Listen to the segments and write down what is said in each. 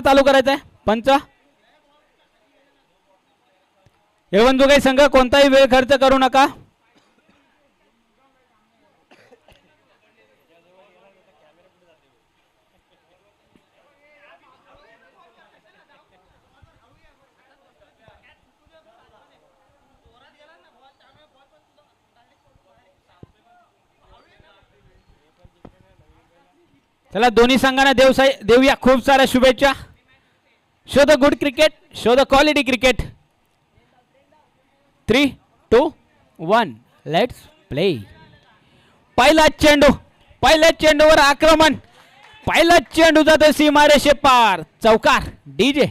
चालू करायचं आहे पंच येळवंजुगाई संघ कोणताही वेळ खर्च करू नका. चला दोन्ही संघांना देव देऊया खूप साऱ्या शुभेच्छा. Show the good cricket show the quality cricket three two one let's play पहिला चेंडू पहिल्या चेंडूवर आक्रमण. पहिला चेंडू जातो सीमारेषे पार चौकार डीजे.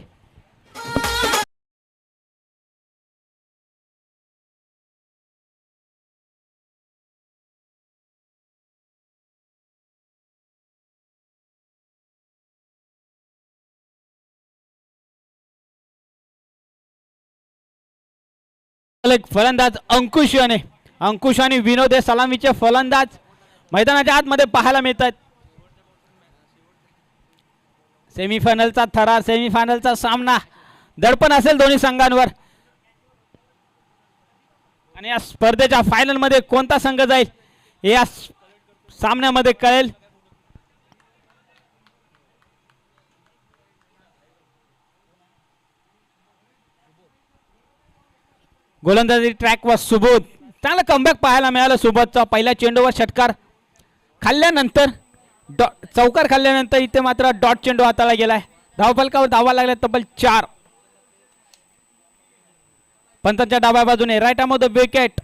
फलंदाज अंकुश याने. अंकुश आणि विनोद हे सलामीचे फलंदाज मैदानाच्या आतमध्ये पाहायला मिळतात. सेमीफायनलचा थरार सेमीफायनलचा सामना. दडपण असेल दोन्ही संघांवर. आणि या स्पर्धेच्या फायनलमध्ये कोणता संघ जाईल हे या सामन्यामध्ये कळेल. गोलंदाजी ट्रॅकवर सुबोध. चांगला कमबॅक पाहायला मिळालं सुबोधचा. पहिल्या चेंडूवर षटकार खाल्ल्यानंतर डॉ चौकार खाल्ल्यानंतर इथे मात्र डॉट चेंडू हाताला गेलाय. धावफलकावर धावा लागला तब्बल चार. पंतांच्या डाव्या बाजूने रायटामध्ये विकेट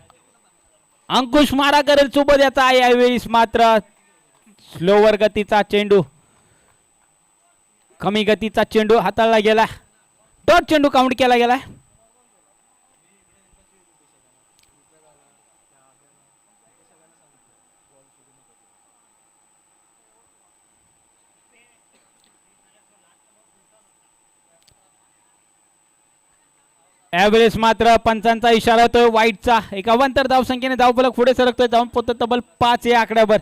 अंकुश मारा करेल सुबोध याचा. यावेळेस मात्र स्लोवर गतीचा चेंडू कमी गतीचा चेंडू हाताळला गेला डॉट चेंडू काउंट केला गेलाय. यावेळेस मात्र पंचांचा इशारा होतोय. वाईटचा एकावंतर अवांतर धावसंख्येने धावफलक पुढे सरकतोय. जाऊन पोहोचतो तब्बल पाच या आकड्यावर.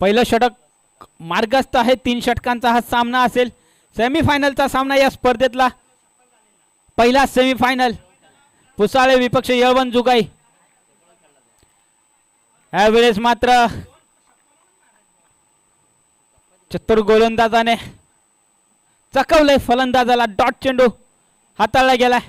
पहिलं षटक मार्गस्थ आहे. तीन षटकांचा हा सामना असेल. सेमीफायनलचा सामना या स्पर्धेतला. पहिला सेमीफायनल. पुसाळे विपक्ष येळवण जुगाई. यावेळेस मात्र चतुर गोलंदाजाने चकवलंय फलंदाजाला. डॉट चेंडू हाताळला गेलाय.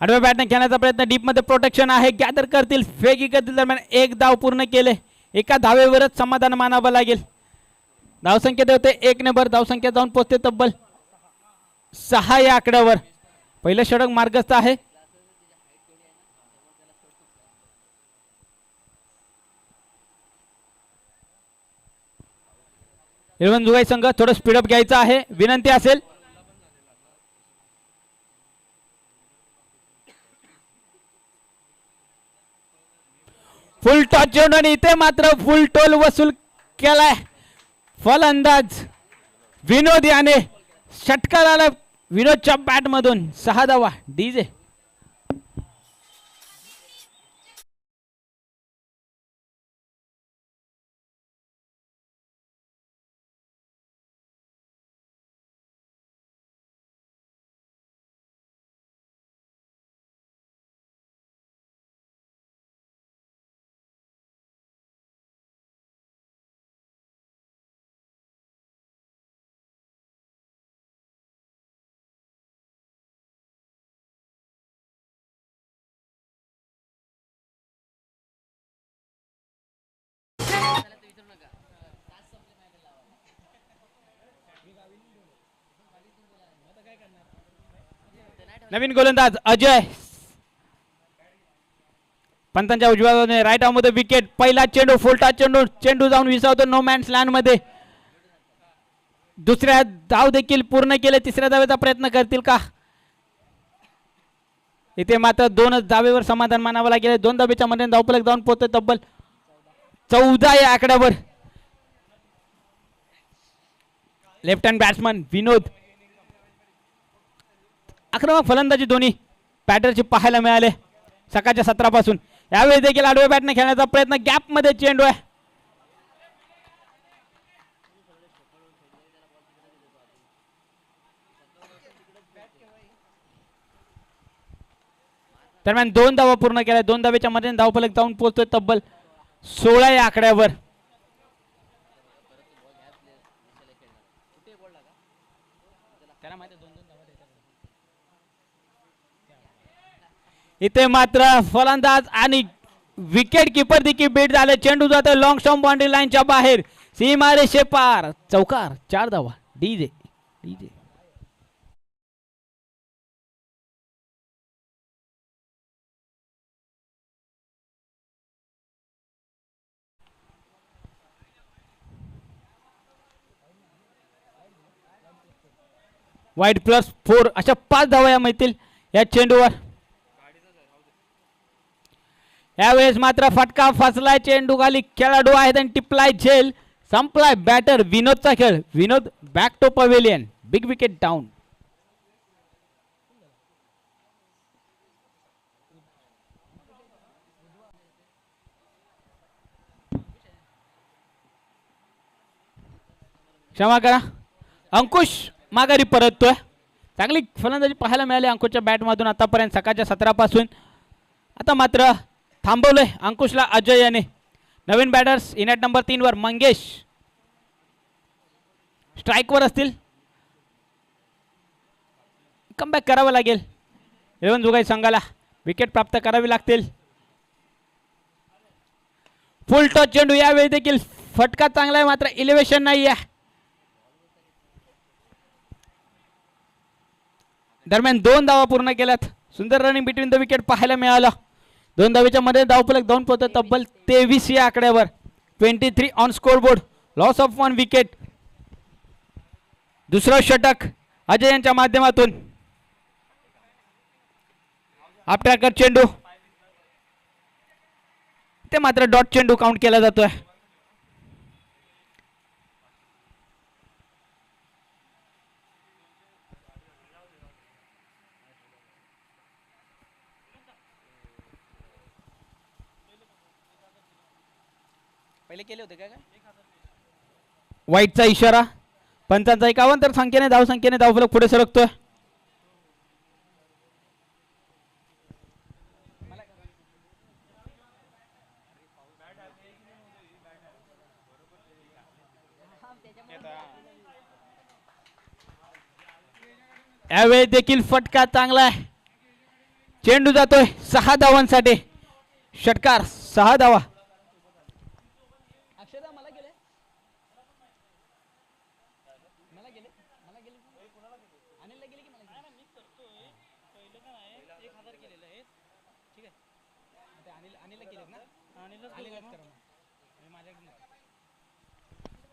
आडव्या बॅटने खेळण्याचा प्रयत्न. डीपमध्ये प्रोटेक्शन आहे. गॅदर करतील. फेकी करतील दरम्यान एक धाव पूर्ण केले. एका धावेवरच समाधान मानावं लागेल. धावसंख्या देवते एक नंबर. धावसंख्या जाऊन पोचते तब्बल सहा या आकड्यावर. पहिलं षडक मार्गस्थ आहे. इलेव्हन जुगाई संघ थोडं स्पीडअप घ्यायचं आहे. विनंती असेल. फुल टॉच चेंडू आणि इथे मात्र फुल टोल वसूल केलाय. फलंदाज विनोद याने षटकार आला विनोदच्या बॅट मधून सहा धावा. डीजे. नवीन गोलंदाज अजय. पंतांच्या उजव्या बाजूने राईटमध्ये विकेट पहिला चेंडू फुलटा चेंडू चेंडू जाऊन विसावतो नो मॅन्स लँडमध्ये. दुसऱ्या धाव देखील पूर्ण केले. तिसऱ्या धावेचा प्रयत्न करतील का? इथे मात्र दोनच धावेवर समाधान मानावं लागेल. दोन धावेच्या मध्ये धावपलक जाऊन पोहोचतो तब्बल चौदा या आकड्यावर. लेफ्ट हँड बॅट्समन विनोद आक्रमक फलंदाजी दोन्ही बॅटरची पाहायला मिळाले. सकाळच्या सत्रापासून. यावेळी देखील आडव्या बॅटने खेळण्याचा प्रयत्न गॅपमध्ये चेंडू आहे. दरम्यान दोन धावा पूर्ण केल्या. दोन धावेच्या मध्ये धावफलक जाऊन पोहोचतोय तब्बल सोळा या आकड्यावर. इथे मात्र फलंदाज आणि विकेट किपर देखील बीट झाले. चेंडू जातो लॉंग स्टॉम बाउंड्री लाईनच्या बाहेर. सीमारेषे पार चौकार चार धावा. DJ DJ wide plus four अशा पाच धावा या मिळतील या चेंडूवर. यावेळेस मात्र फटका फसलाय चेंडू खाली खेळाडू आहेत आणि टिपलाय झेल. संपलाय बॅटर विनोदचा खेळ. Vinod back to pavilion big wicket down क्षमा करा. अंकुश माघारी परततोय. चांगली फलंदाजी पाहायला मिळाली अंकुशच्या बॅटमधून आतापर्यंत सकाळच्या सतरापासून. आता मात्र थांबवलंय अंकुशला अजय याने. नवीन बॅटर्स इनॅट नंबर तीनवर मंगेश. स्ट्राईकवर असतील. कमबॅक करावं लागेल. इलेवन जुगाई संघाला विकेट प्राप्त करावी लागतील. फुल टॉच चेंडू यावेळी देखील फटका चांगला आहे मात्र इलेव्हेशन नाही आहे दरम्यान दोन धावा पूर्ण केल्यात. सुंदर रनिंग बिटवीन द विकेट पाहायला मिळालं. दोन धावेच्या मध्ये धावफलक दोन पोहोचत तब्बल तेवीस या आकड्यावर. Twenty three on score board loss of one wicket दुसरं षटक अजय यांच्या माध्यमातून. आपट्याकर चेंडू. ते मात्र डॉट चेंडू काउंट केला जातोय. पहिले केले होते काय वाईटचा इशारा. पंचांचा एकावन्न तर संख्येने धाव संख्येने धावफलक पुढे सरकतोय. यावेळी देखील फटका चांगला आहे. चेंडू जातोय सहा धावांसाठी. षटकार सहा धावा अक्षदा मला गेले मला गेले मला गेले अनिलला गेले की मला गेले मी करतोय पहिलं काय एक हजार केलेलं आहे ठीक आहे ते अनिल अनिलला केलेत ना अनिलच अनिलच करा मग माझ्याकडे नाही.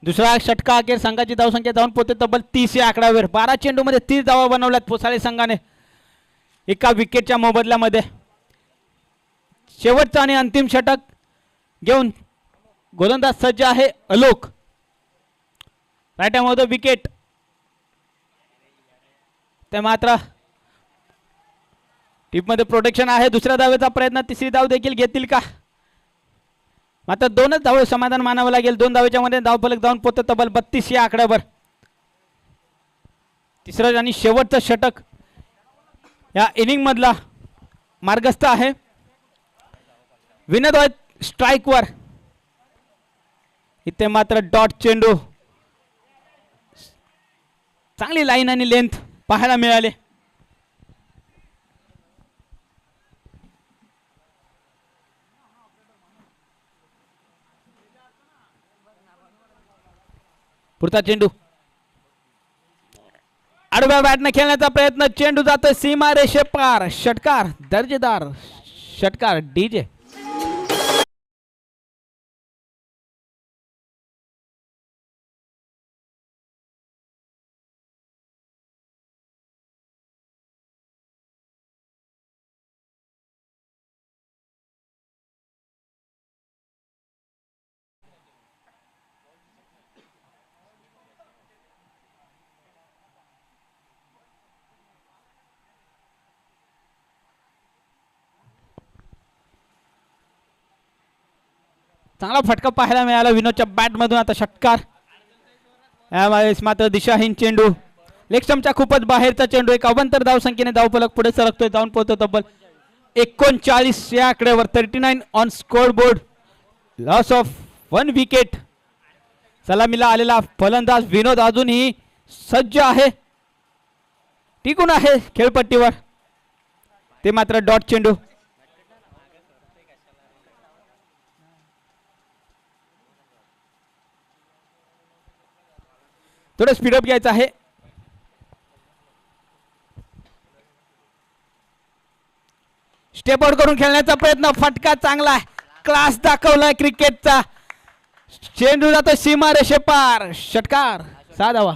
दुसरा षटका अखेर संघाची धावसंख्या जाऊन पोहोचते तब्बल तीस या आकड्यावर बारा चेंडूमध्ये तीस धावा बनवल्यात पोसाळे संघाने. एका विकेटच्या मोबदल्यामध्ये. शेवटचा आणि अंतिम षटक घेऊन गोलंदाज सज्ज आहे अलोक. रायटामध्ये विकेट ते मात्र टीपमध्ये प्रोटेक्शन आहे. दुसऱ्या धावेचा प्रयत्न तिसरी धाव देखील घेतील का? मात्र दोनच धावे समाधान मानावं लागेल. दोन धावेच्या मध्ये धावफलक जाऊन पोत तब्बल बत्तीस या आकड्यावर. तिसरं आणि शेवटचं षटक या इनिंग मधला मार्गस्थ आहे. विनोद स्ट्राईकवर. इथे मात्र डॉट चेंडू. चांगली लाईन आणि लेंथ पाहायला मिळाले. पुढचा चेंडू. आडव्या बॅटने खेळण्याचा प्रयत्न चेंडू जातोय सीमा रेषे पार षटकार दर्जेदार षटकार डीजे. चांगला फटका पाहायला मिळाला विनोदच्या बॅटमधून आता षटकार. यावेळेस मात्र दिशाहीन चेंडू. लेक्स्टमच्या खूपच बाहेरचा चेंडू एक अवंतर धावसंख्येने धावफलक पुढे सरकतोय जाऊन पोहतो तब्बल. एकोणचाळीस या आकड्यावर thirty nine on score board loss of one wicket सलामीला आलेला फलंदाज विनोद अजूनही सज्ज आहे. टिकून आहे खेळपट्टीवर. ते मात्र डॉट चेंडू. थोडं स्पीडअप घ्यायचं आहे. स्टेप आउट करून खेळण्याचा प्रयत्न फटका चांगला आहे. क्लास दाखवलाय क्रिकेटचा चेंडू जातो सीमा रेषेपार षटकार. साधावा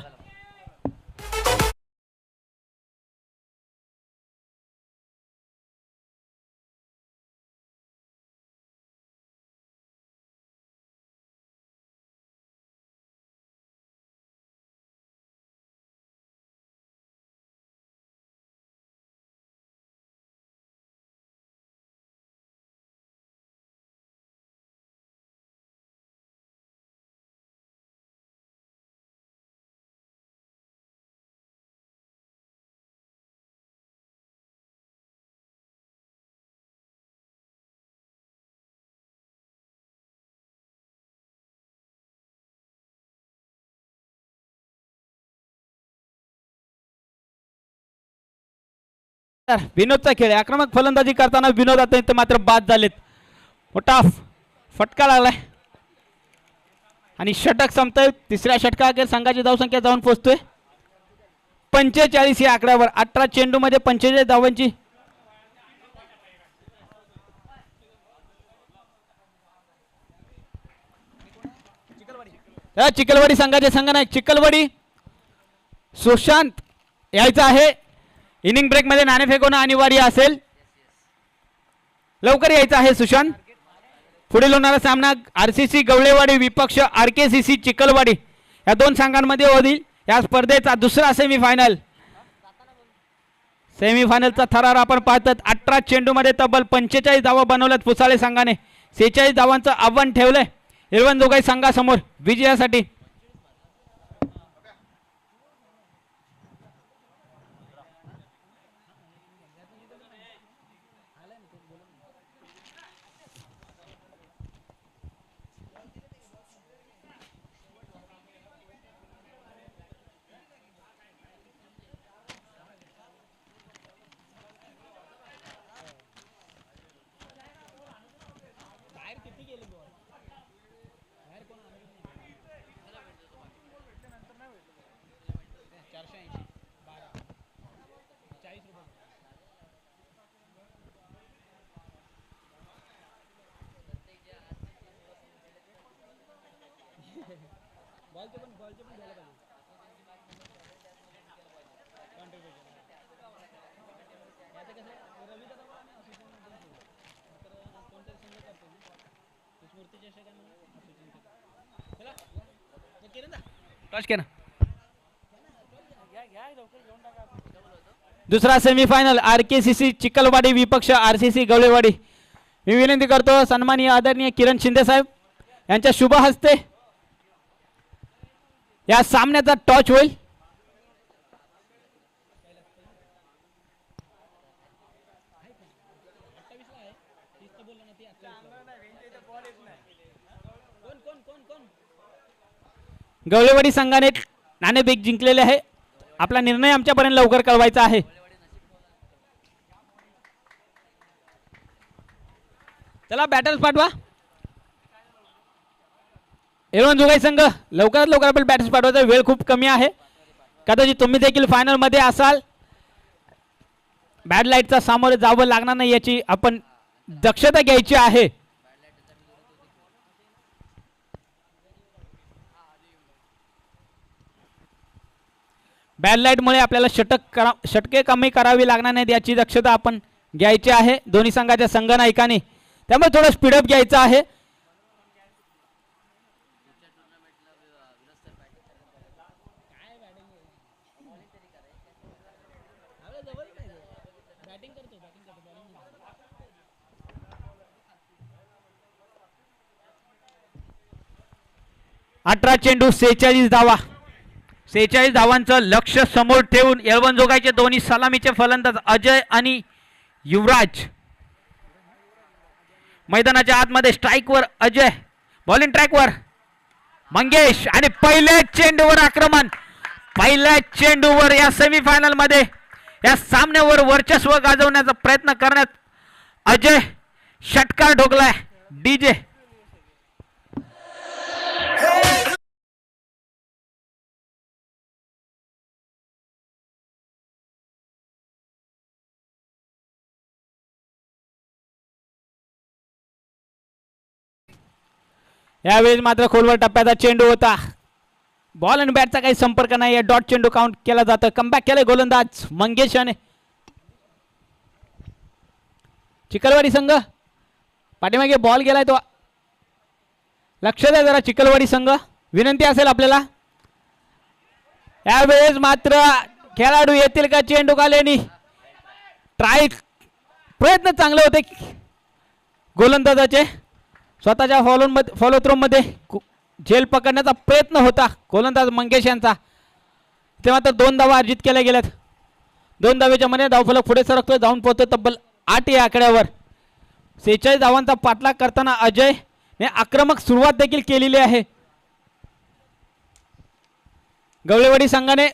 तर विनोदचा खेळ आक्रमक फलंदाजी करताना विनोद आता इथं मात्र बाद झालेत. मोठा फटका लागलाय. आणि षटक संपतोय. तिसऱ्या षटका अखेर संघाची धावसंख्या जाऊन पोहोचतोय पंचेचाळीस या आकड्यावर. अठरा चेंडू मध्ये पंचेचाळीस धावांची. या चिखलवाडी संघ नाही. चिखलवाडी सुशांत यायचं आहे. इनिंग ब्रेकमध्ये नाणे फेकवणं अनिवार्य असेल. लवकर यायचं आहे सुशांत. पुढील होणारा सामना आर सी सी गवळेवाडी विपक्ष R K C C Chikhalwadi. या दोन संघांमध्ये होईल. या स्पर्धेचा दुसरा सेमीफायनल सेमीफायनलचा थरार आपण पाहतात. अठरा चेंडूमध्ये तब्बल पंचेचाळीस धावा बनवल्यात पुसाळे संघाने. सेहेचाळीस धावांचं आव्हान ठेवलंय. इरवण जोगाई संघासमोर. विजयासाठी चारशे ऐंशी बारा चाळीस रुपये बॉलचे पण बॉलचे पण घ्यायला पाहिजे Contribution. याचं कसं आहे, रवी दादा मला आणि आशिष दादा दोन सोडले. तर कोणतरी संघ करतो ना. ते स्मृती चषक आहे म्हणून आशिष दादा. चला तो किरण दा. टॉस केना घ्या घ्या लवकर घेऊन टाका दुसरा semifinal R K C C Chikhalwadi विपक्ष आर सी सी गवळेवाडी. मी विनंती करतो सन्माननीय आदरणीय किरण शिंदे साहेब यांच्या शुभ हस्ते या सामन्याचा टॉच होईल अठ्ठावीसला आहे तीस तर बोलला ना ती अठ्ठावीसला कोण कोण कोण कोण गवलेवाडी संघाने नाणेफेक जिंकलेले आहे. आपला निर्णय आमच्यापर्यंत लवकर कळवायचा आहे. चला बॅटर्स पाठवा. एरवन जुगाई संघ लवकरात लवकर आपण बॅटर्स पाठवायचा वेळ खूप कमी आहे. कदाचित तुम्ही देखील फायनलमध्ये असाल. बॅड लाईटचा सामोरे जावं लागणार नाही याची आपण दक्षता घ्यायची आहे. बॅडलाईटमुळे आपल्याला षटक करा षटके कमी करावी लागणार नाहीत याची दक्षता आपण घ्यायची आहे. दोन्ही संघाच्या संघनायकाने. त्यामुळे थोडं स्पीडअप घ्यायचं आहे. अठरा चेंडू सेहेचाळीस धावा. सेहेचाळीस धावांचं लक्ष समोर ठेवून येळवण जोगायचे. दोन्ही सलामीचे फलंदाज अजय आणि युवराज. मैदानाच्या आतमध्ये स्ट्राईकवर अजय. बॉलिंग ट्रॅकवर. मंगेश आणि पहिल्या चेंडूवर आक्रमण. पहिल्या चेंडूवर या सेमीफायनलमध्ये या सामन्यावर वर्चस्व गाजवण्याचा प्रयत्न करण्यात अजय षटकार ढोकलाय. डीजे यावेळेस मात्र खोलवर टप्प्याचा चेंडू होता. बॉल आणि बॅटचा काही संपर्क नाही. आहे डॉट चेंडू काउंट केला जातं. कमबॅक केलंय गोलंदाज मंगेश याने चिखलवाडी संघ. पाठीमागे बॉल गेलाय तो. लक्ष द्या जरा चिखलवाडी संघ. विनंती असेल आपल्याला. यावेळेस मात्र खेळाडू येतील का चेंडू कालेनी ट्राय प्रयत्न चांगले होते गोलंदाजाचे. स्वतःच्या फॉलो मध्ये फॉलो थ्रोमध्ये झेल पकडण्याचा प्रयत्न होता गोलंदाज मंगेश यांचा. ते मात्र दोन धावा अर्जित केल्या गेल्यात. दोन धावेच्या मध्ये धावफलक पुढे सरकतो जाऊन पोहोचतो तब्बल आठ या आकड्यावर. सेहेचाळीस धावांचा पाठलाग करताना अजय ने आक्रमक सुरुवात देखील केलेली आहे. गवळेवाडी संघाने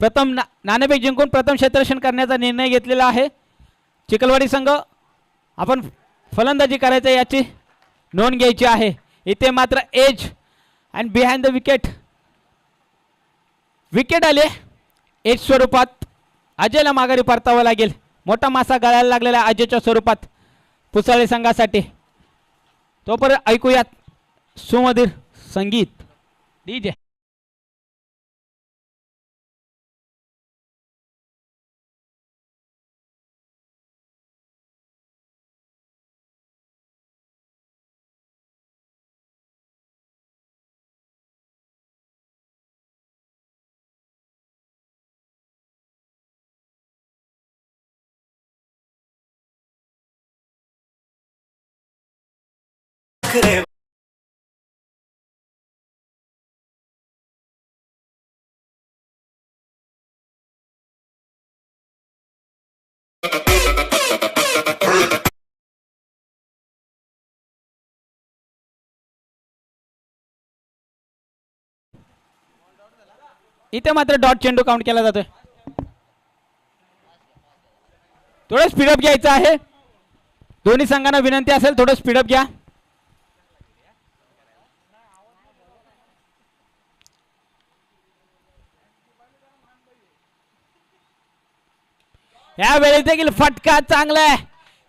प्रथम ना नाणेफेक जिंकून प्रथम क्षेत्ररक्षण करण्याचा निर्णय घेतलेला आहे. चिखलवाडी संघ आपण फलंदाजी करायचं याची नोंद घ्यायची आहे. इथे मात्र edge and behind the wicket wicket आले. एज स्वरूपात अजयला माघारी परतावं लागेल. मोठा मासा गळायला लागलेला आहे अजयच्या स्वरूपात पुसाळे संघासाठी. तोपर्यंत ऐकूयात सुमधीर संगीत. D J. डीजे इथे मात्र डॉट चेंडू काउंट केला जातोय. थोडं स्पीडअप घ्यायचं आहे. दोन्ही संघांना विनंती असेल थोडं स्पीडअप घ्या. या देखील फटका चांगला आहे.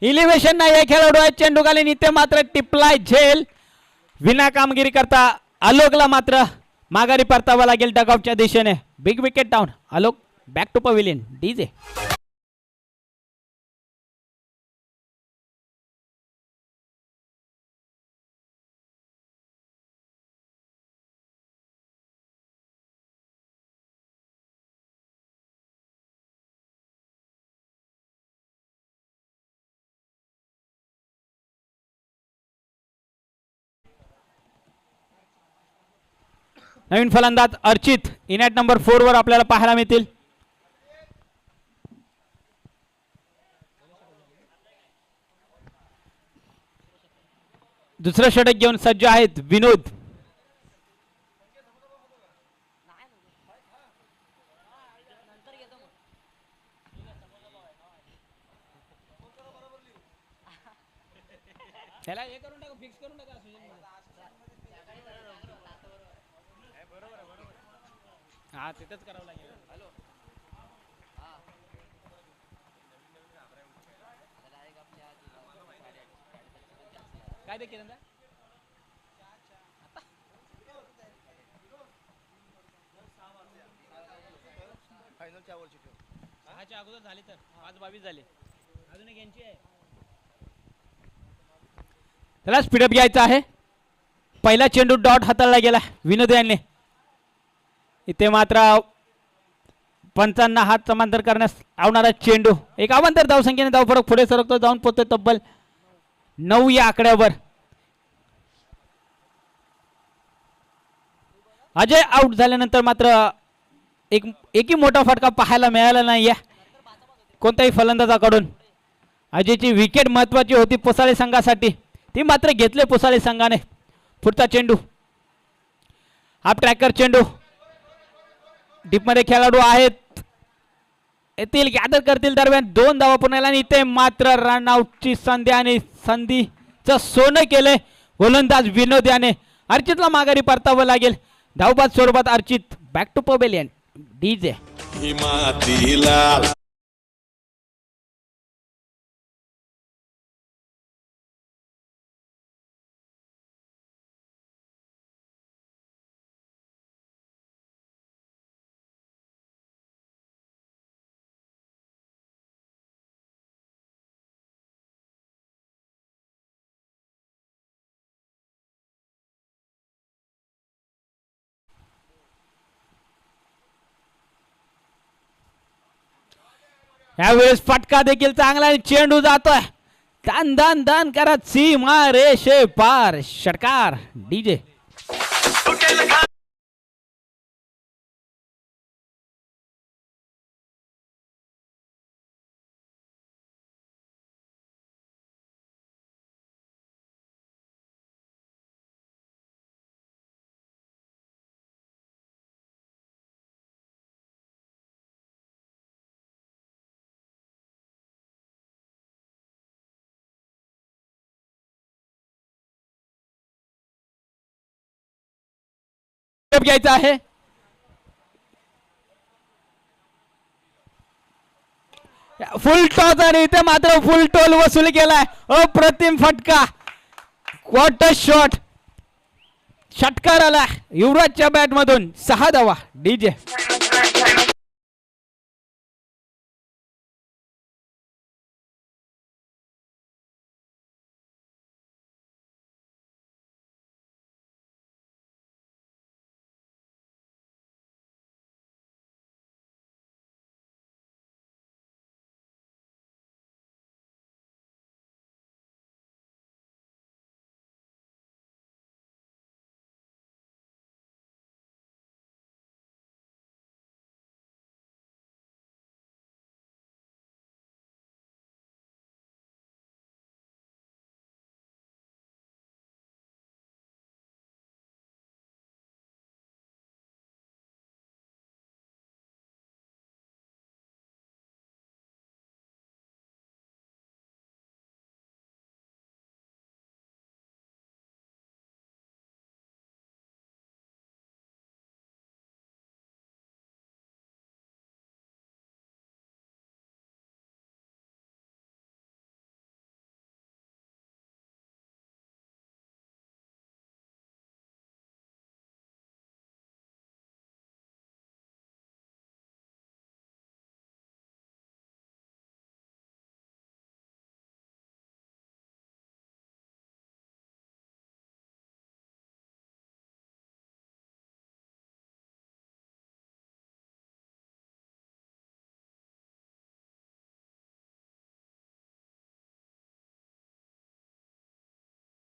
इलिव्हेशन नाही खेळाडू आहे चेंडू घालीन इथे मात्र टिपलाय झेल. विना कामगिरी करता आलोकला मात्र माघारी परतावा लागेल डगआउटच्या दिशेने. Big wicket down Alok back to pavilion DJ नवीन फलंदाज अर्चित. इनॅट नंबर फोर वर आपल्याला पाहायला मिळतील. दुसरं षटक घेऊन सज्ज आहेत विनोद. त्याला हे करून टाका फिक्स करून टाका हा तिथंच करावं लागेल. हॅलो. काय ते किरण? सहाच्या अगोदर झाले तर. पाच बावीस झाले. अजून एक यांची आहे. त्याला स्पीडअप घ्यायचा आहे. पहिला चेंडू डॉट हाताळला गेला. विनोद यांनी. इथे मात्र पंचांना हात समांतर करण्यास आवणारा चेंडू. एक अवांतर धावसंख्येने धावफरक पुढे सरकतो जाऊन पोहोचतो तब्बल नऊ या आकड्यावर. अजय आऊट झाल्यानंतर मात्र एक एकही मोठा फटका पाहायला मिळाला नाही या कोणत्याही फलंदाजाकडून. अजयची विकेट महत्वाची होती पुसाळे संघासाठी. ती मात्र घेतले पुसाळे संघाने. पुढचा चेंडू. हाफ ट्रॅकर चेंडू. डीपमध्ये खेळाडू आहेत. येतील गॅदर करतील दरम्यान दोन धावा पुण्याला आणि इथे मात्र रनआउटची संधी आणि संधीचं सोनं केलंय. गोलंदाज विनोद याने अर्चितला माघारी परतावं लागेल. धावबाद स्वरूपात Archit. Back to pavilion DJ J यावेळेस फटका देखील चांगला आणि चेंडू जातोय. दान दान दान करत सीमा रेषे पार. षटकार डीजे. घ्यायचा आहे. फुल टॉस आणि इथे मात्र फुल टोल वसूल केलाय. अप्रतिम फटका. क्वार्टर शॉट षटकार आला. युवराजच्या बॅट मधून सहा धावा. डीजे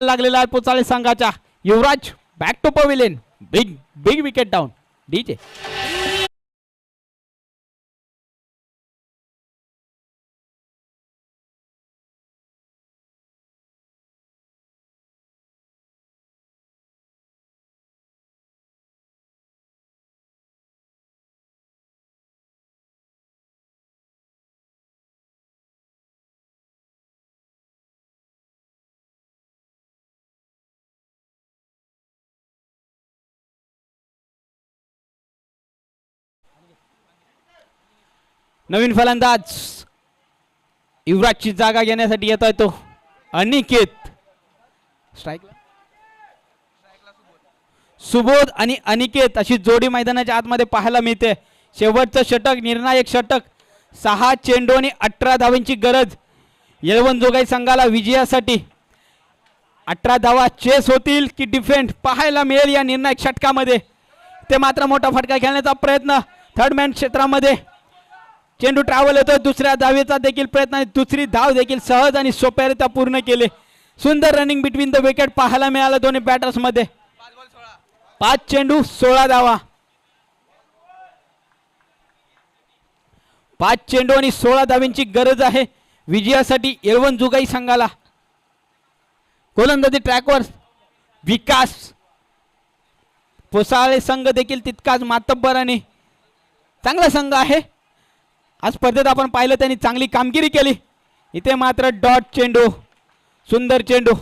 लागलेला आहे पुचाळे संघाच्या Yuvraj back to pavilion big big wicket down DJ नवीन फलंदाज. युवराजची जागा घेण्यासाठी येतोय तो. अनिकेत. स्ट्राईक सुबोध आणि अनिकेत अशी जोडी मैदानाच्या आतमध्ये पाहायला मिळते. शेवटचं षटक निर्णायक षटक. सहा चेंडू आणि अठरा धावांची गरज. येळवण जोगाई संघाला विजयासाठी. अठरा धावा चेस होतील की डिफेंड पाहायला मिळेल या निर्णायक षटकामध्ये. ते मात्र मोठा फटका खेळण्याचा प्रयत्न. थर्ड मॅन क्षेत्रामध्ये. चेंडू ट्रॅव्हल येतो दुसऱ्या धावेचा देखील प्रयत्न आणि दुसरी धाव देखील सहज आणि सोप्यारित्या पूर्ण केले. सुंदर रनिंग बिटवीन द विकेट पाहायला मिळालं दोन्ही बॅटर्समध्ये पाच चेंडू सोळा धावा. पाच चेंडू आणि सोळा धाव्यांची गरज आहे. विजयासाठी येळवण जुगाई संघाला. गोलंदाजी ट्रॅकवर विकास. पोसाळे संघ देखील तितकाच मातब्बर आणि चांगला संघ आहे. आज स्पर्धेत आपण पाहिलं त्यांनी चांगली कामगिरी केली. इथे मात्र डॉट चेंडू सुंदर चेंडू.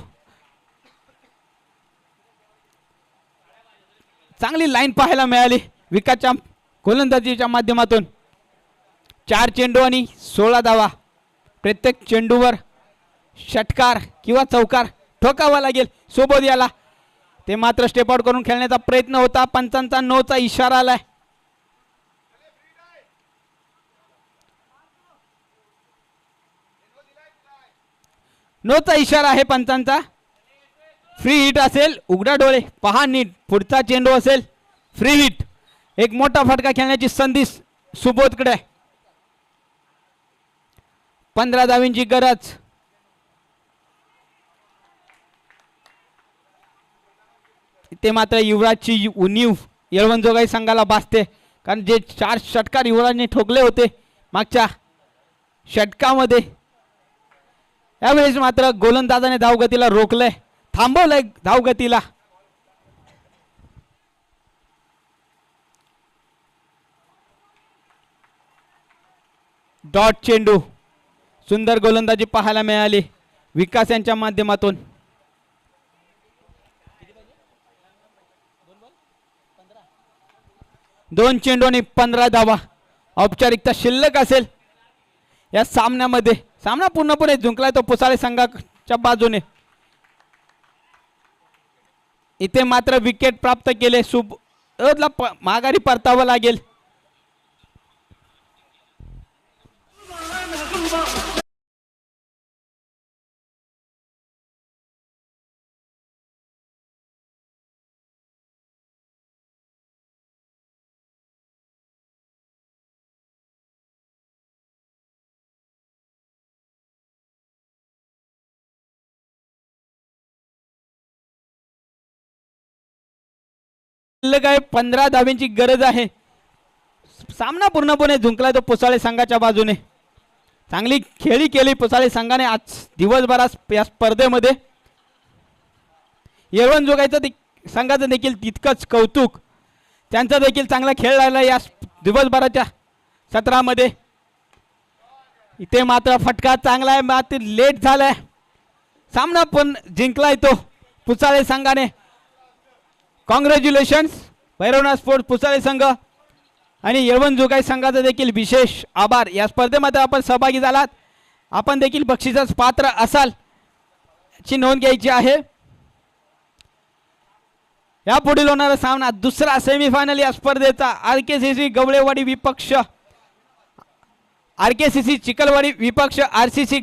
चांगली लाईन पाहायला मिळाली विकासच्या गोलंदाजीच्या माध्यमातून. चार चेंडू आणि सोळा धावा. प्रत्येक चेंडूवर षटकार किंवा चौकार ठोकावा लागेल सोबत याला. ते मात्र स्टेप आउट करून खेळण्याचा प्रयत्न होता. पंचांचा नोचा इशारा आलाय. नोचा इशारा आहे पंचांचा. फ्री हिट असेल उघडा डोळे पहा नीट पुढचा चेंडू असेल फ्री हिट एक मोठा फटका खेळण्याची संधी सुबोधकडे पंधरा धावींची गरज. ते मात्र युवराजची उणीव येळवणजोगाई संघाला भासते. कारण जे चार षटकार युवराजने ठोकले होते मागच्या षटकामध्ये यावेळेस मात्र गोलंदाजाने धावगतीला रोखलंय. थांबवलंय धावगतीला. डॉट चेंडू. सुंदर गोलंदाजी पाहायला मिळाली. विकास यांच्या माध्यमातून. दोन चेंडू आणि पंधरा धावा. औपचारिकता शिल्लक असेल. या सामन्यामध्ये सामना पूर्णपणे जिंकलाय तो पुसाळे संघाच्या बाजूने. इथे मात्र विकेट प्राप्त केले. सुब माघारी परतावं लागेल. शिल्लक आहे पंधरा धाव्यांची गरज आहे. सामना पूर्णपणे जिंकला तो पुसाळे संघाच्या बाजूने. चांगली खेळी केली पुसाळे संघाने आज दिवसभरात या स्पर्धेमध्ये. येळवण जोगायचं संघाचं देखील तितकंच कौतुक. त्यांचा देखील चांगला खेळ राहिला या दिवसभराच्या सत्रामध्ये. इथे मात्र फटका चांगला आहे मात्र लेट झालाय. सामना पण जिंकलाय तो पुसाळे संघाने. कॉंग्रॅच्युलेशन्स भैरवनाथ स्पोर्ट्स पुसाळे संघ आणि येळवण जोगाई संघाचा देखील विशेष आभार. या स्पर्धेमध्ये आपण सहभागी झालात. आपण देखील बक्षिसास पात्र असाल ची नोंद घ्यायची आहे. या पुढील होणारा सामना दुसरा सेमीफायनल या स्पर्धेचा R K C C Gawalewadi विपक्ष R K C C Chikhalwadi विपक्ष आर सी सी